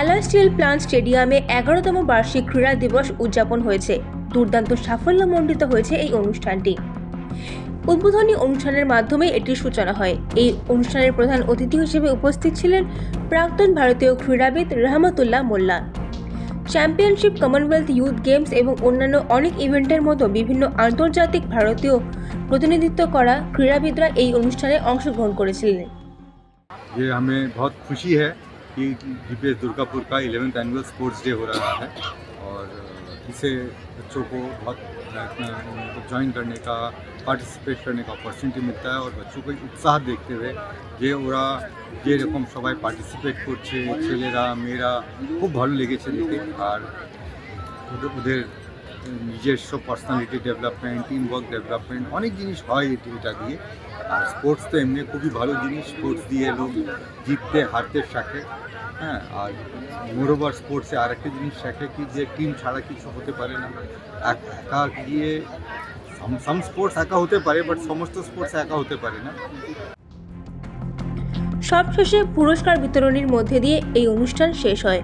Alloy still plant স্টেডিয়ামে এগারোতম বার্ষিক ক্রীড়া দিবস উদযাপন হয়েছে দুর্দান্ত সাফল্যমণ্ডিত হয়েছে এই অনুষ্ঠানটি উদ্বোধনী অনুষ্ঠানের মাধ্যমে এটির সূচনা হয় এই অনুষ্ঠানের প্রধান অতিথি হিসেবে উপস্থিত ছিলেন প্রাক্তন ভারতীয় ক্রীড়াবিদ Rahmatullah Molla championship Commonwealth youth games এবং অন্যান্য অনেক ইভেন্টের মতো বিভিন্ন আন্তর্জাতিক ভারতীয় প্রতিনিধিত্ব করা ক্রীড়াবিদরা এই অনুষ্ঠানে অংশগ্রহণ করেছিলেন ये हमें बहुत खुशी है कि जीपीएस दुर्गापुर का 11th एनुअल स्पोर्ट्स डे हो रहा है और इसे बच्चों को बहुत ज्वाइन करने का পার্টিসিপেট करने का अपॉर्चुनिटी मिलता है और बच्चों को उत्साह देखते हुए যে ওরা যেরকম সবাই পার্টিসিপেট করছে ছেলেরা মেয়েরা খুব ভালো লেগেছে দেখে আর ওদের ওদের নিজস্ব personality development team work development অনেক জিনিস হয় এটি- এটা দিয়ে। আর স্পোর্টস তো এমনি খুবই ভালো জিনিস স্পোর্টস দিয়ে লোক জিততে, হারতে, শেখে। হ্যাঁ আর মোরোবার স্পোর্টসে আর একটা জিনিস শেখে কি যে টিম ছাড়া কিছু হতে পারে না। এক- গিয়ে সাম স্পোর্টস একা হতে পারে বাট সমস্ত স্পোর্টস একা হতে পারে না। সবশেষে পুরস্কার বিতরণীর মধ্যে দিয়ে এই অনুষ্ঠান শেষ হয়।